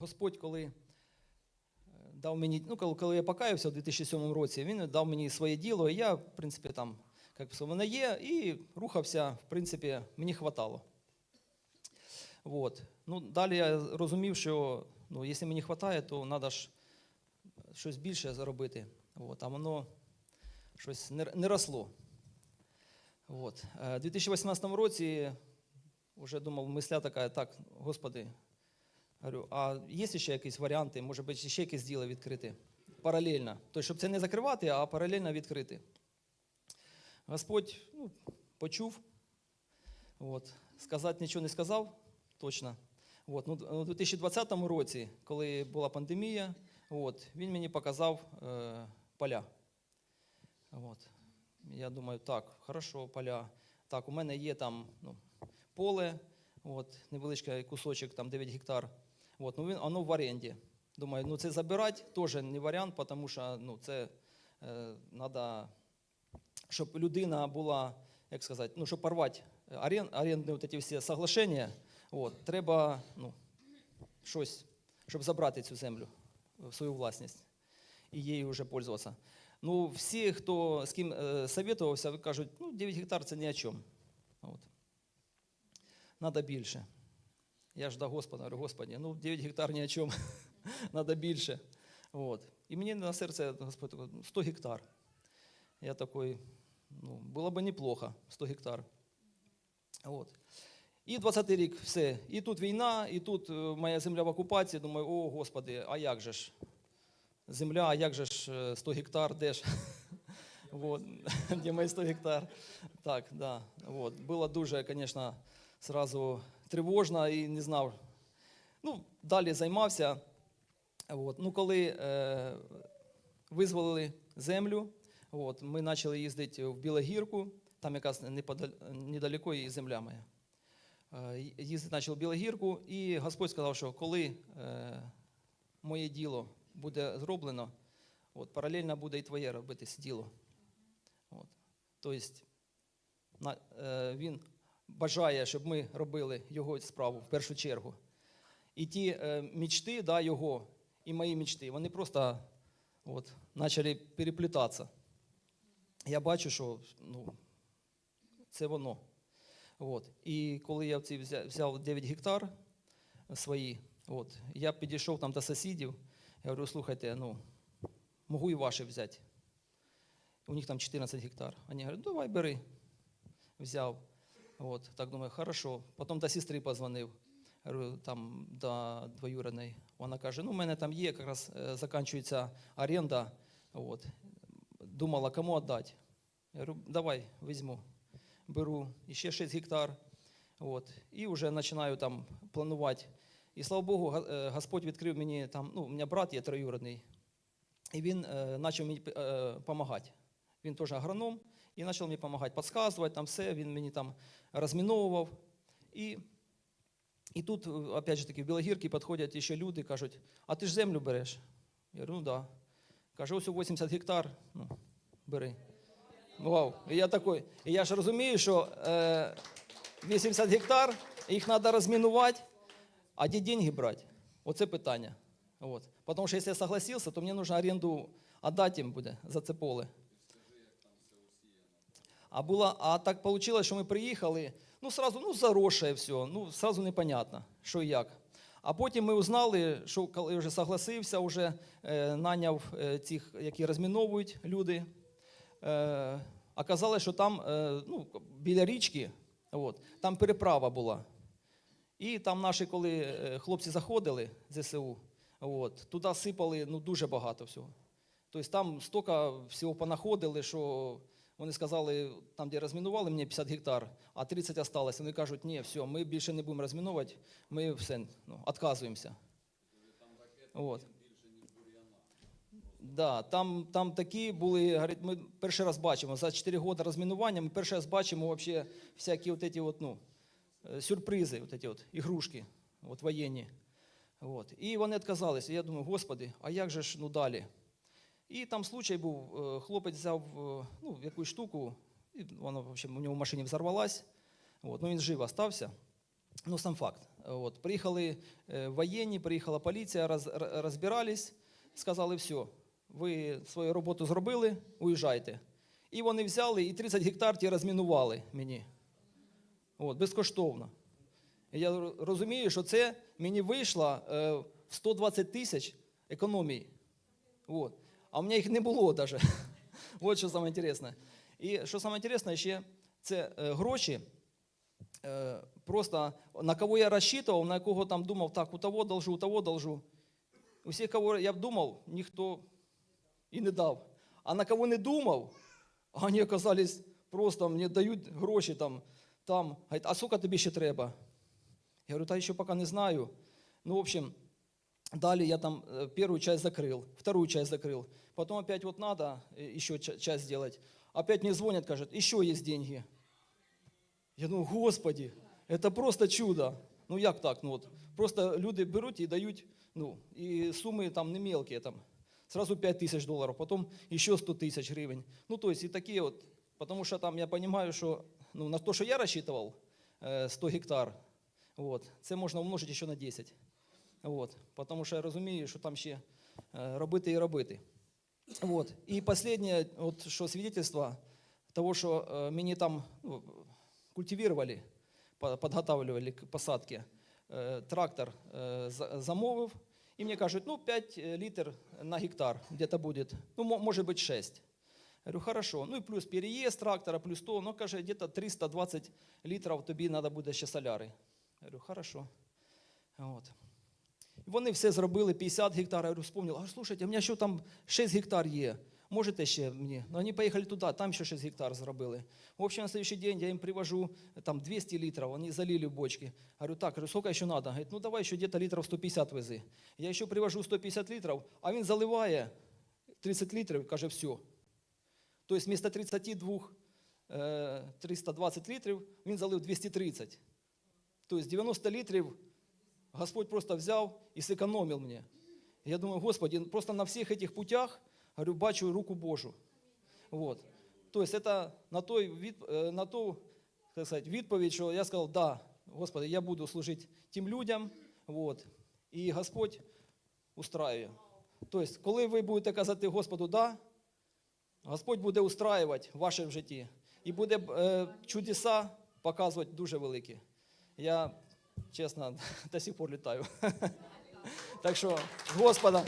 Господь, коли е, дав мені, ну, коли, я покаявся у 2007 році, він дав мені своє діло, і я, в принципі, там, як все воно є, і рухався, в принципі, мені хватало. Вот. Ну, далі я розумів, що ну, якщо мені вистачає, то треба ж щось більше заробити. От. А воно щось не, не росло. От. Е, У 2018 році вже думав, мисля така, так, Господи, Говорю, а є ще якісь варіанти, може бути, ще якісь діла відкрити паралельно. Тобто, щоб це не закривати, а паралельно відкрити. Господь ну, почув, от, сказати нічого не сказав, точно. От, ну, у 2020 році, коли була пандемія, от, він мені показав е, поля. От. Я думаю, так, хорошо, поля. Так, у мене є там ну, поле, от, невеличкий кусочок, там 9 гектар. От, ну, він, воно в оренді. Думаю, ну це забирати теж не варіант, тому що ну, це е, треба, щоб людина була, як сказати, ну, щоб порвати орен, орендні от всі соглашення, от, треба ну, щось, щоб забрати цю землю в свою власність і її вже пользуватися. Ну, всі, хто з ким е, советувався, кажуть, ну, 9 гектар це ні о чому. От. Надо більше. Я ж до Господа говорю, Господи, ну 9 гектар ні о чому, надо більше. От. І мені на серце Господь такий, «Ну, 100 гектар. Я такий, ну, було б неплохо, 100 гектар. От. І 20-й рік все. І тут війна, і тут е, моя земля в окупації. Думаю, о, Господи, а як же ж? Земля, а як же ж е, 100 гектар, де ж? Де мої 100 гектар? Так, да. Було дуже, звісно, сразу тривожно і не знав. Ну, далі займався. От. Ну, коли е, визволили землю, от, ми почали їздити в Білогірку, там якраз недалеко і земля моя. Е, їздити почав в Білогірку, і Господь сказав, що коли е, моє діло буде зроблено, от, паралельно буде і твоє робитись діло. От. Тобто на, е, він бажає, щоб ми робили його справу в першу чергу. І ті е, мічти да, його, і мої мічти, вони просто от, почали переплітатися. Я бачу, що ну, це воно. От. І коли я ці взя- взяв 9 гектар свої, от, я підійшов там до сусідів, я говорю, слухайте, ну, можу і ваші взяти. У них там 14 гектар. Вони говорять, давай бери. Взяв. От, так думаю, хорошо. Потім до сестри позвонив, там до двоюродної. Вона каже, ну, у мене там є, якраз е, закінчується оренда. От. Думала, кому віддати. Я говорю, давай, візьму. Беру ще 6 гектар. От. І вже починаю там планувати. І слава Богу, е, Господь відкрив мені там, ну, у мене брат є троюродний, і він е, почав мені допомагати. Він теж агроном, і почав мені допомагати, підказувати, там все, він мені там розміновував. І, і тут, е, опять же таки, в Білогірки підходять ще люди, кажуть, а ти ж землю береш? Я говорю, ну. Да. Каже, ось 80 гектар, ну, бери. Вау. І я такий. І я ж розумію, що е, 80 гектар, їх треба розмінувати, а де деньги брати? Оце питання. Вот. Потому что если я согласился, то мне нужно аренду отдать им буде за це поле. А, було, а так получилось, що ми приїхали, ну сразу, ну заросше все, ну сразу непонятно, що і як. А потім ми узнали, що коли вже согласився, вже е, наняв е, цих, які розміновують люди. Е, оказалось, що там е, ну, біля річки, от, там переправа була. І там наші, коли е, хлопці заходили ЗСУ, от, туди сипали ну, дуже багато всього. Тобто там стільки всього понаходили, що вони сказали, там, де розмінували мені 50 гектар, а 30 залишилось. Вони кажуть, ні, все, ми більше не будемо розмінувати, ми все, ну, відказуємося. От. Да, там, там такі були, говорить, ми перший раз бачимо, за 4 роки розмінування ми перший раз бачимо вообще всякі от эти от, ну, е, сюрпризи, от эти от, ігрушки от, воєнні. От. І вони відказалися. Я думаю, господи, а як же ж ну, далі? І там случай був, е, хлопець взяв е, ну, якусь штуку, і вона в общем, у нього в машині взорвалась. От. Ну, він жив остався. Ну, сам факт. От. Приїхали е, воєнні, приїхала поліція, роз, розбирались, сказали, все, ви свою роботу зробили, уїжджайте. І вони взяли і 30 гектар ті розмінували мені. От, безкоштовно. Я розумію, що це мені вийшло в 120 тисяч економії. От. А у мене їх не було навіть. От що саме інтересне. І що саме інтересне, ще це е, гроші. Е, просто на кого я рассчитывал, на кого там думав, так, у того должу, у того должу. У всіх, кого я думав, ніхто і не дав. А на кого не думав, вони оказались просто мені дають гроші там, там. Говорять, а скільки тобі ще треба? Я говорю, та ще поки не знаю. Ну, в общем, Далее я там э, первую часть закрыл, вторую часть закрыл. Потом опять вот надо э, еще ча- часть сделать. Опять мне звонят, кажут, еще есть деньги. Я думаю, господи, это просто чудо. Ну як так? Ну, от, просто люди беруть і дають, ну, і суми там не мелкі, там, сразу 5 тисяч доларів, потім ще 100 тисяч гривень. Ну, то есть і такі от, потому що там я розумію, що ну, на то, що я рассчитывал, э, 100 гектар, от, це можна умножити ще на 10. От, тому що я розумію, що там ще е, робити і робити. От. І останнє, от, що свідетельство того, що е, мені там ну, культивували, по- підготовлювали к посадці, е, трактор е, за- замовив, і мені кажуть, ну 5 літрів на гектар где-то буде, ну мо- може бути 6. Я говорю, хорошо. Ну і плюс переїзд трактора, плюс то, ну каже, где-то 320 літрів тобі треба буде ще соляри. Я говорю, хорошо. От. Вони все зробили, 50 гектар. Я говорю, а слушайте, у мене ще там 6 гектар є. Можете ще мені? Ну, вони поїхали туди, там ще 6 гектар зробили. В общем, на следующий день я їм привожу там 200 литров, вони залили бочки. Говорю, так, говорю, сколько ще надо? Говорит, ну давай ще где-то литров 150 вези. Я ще привожу 150 литров, а він заливає 30 литрів, каже, все. Тобто вместо 32, е, 320 літрів, він залив 230. Тобто 90 літрів Господь просто взяв і зекономив мені. Я думаю, Господи, просто на всіх этих путях, говорю, бачу руку Божу. Вот. Тобто це на, той від, е, на ту так сказати, відповідь, що я сказав, да, Господи, я буду служити тим людям, вот. і Господь устраює. Тобто, коли ви будете казати Господу да, Господь буде устраювати в вашому житті і буде е, чудеса показувати дуже великі. Я, чесно, до сих пор літаю. Так що, з.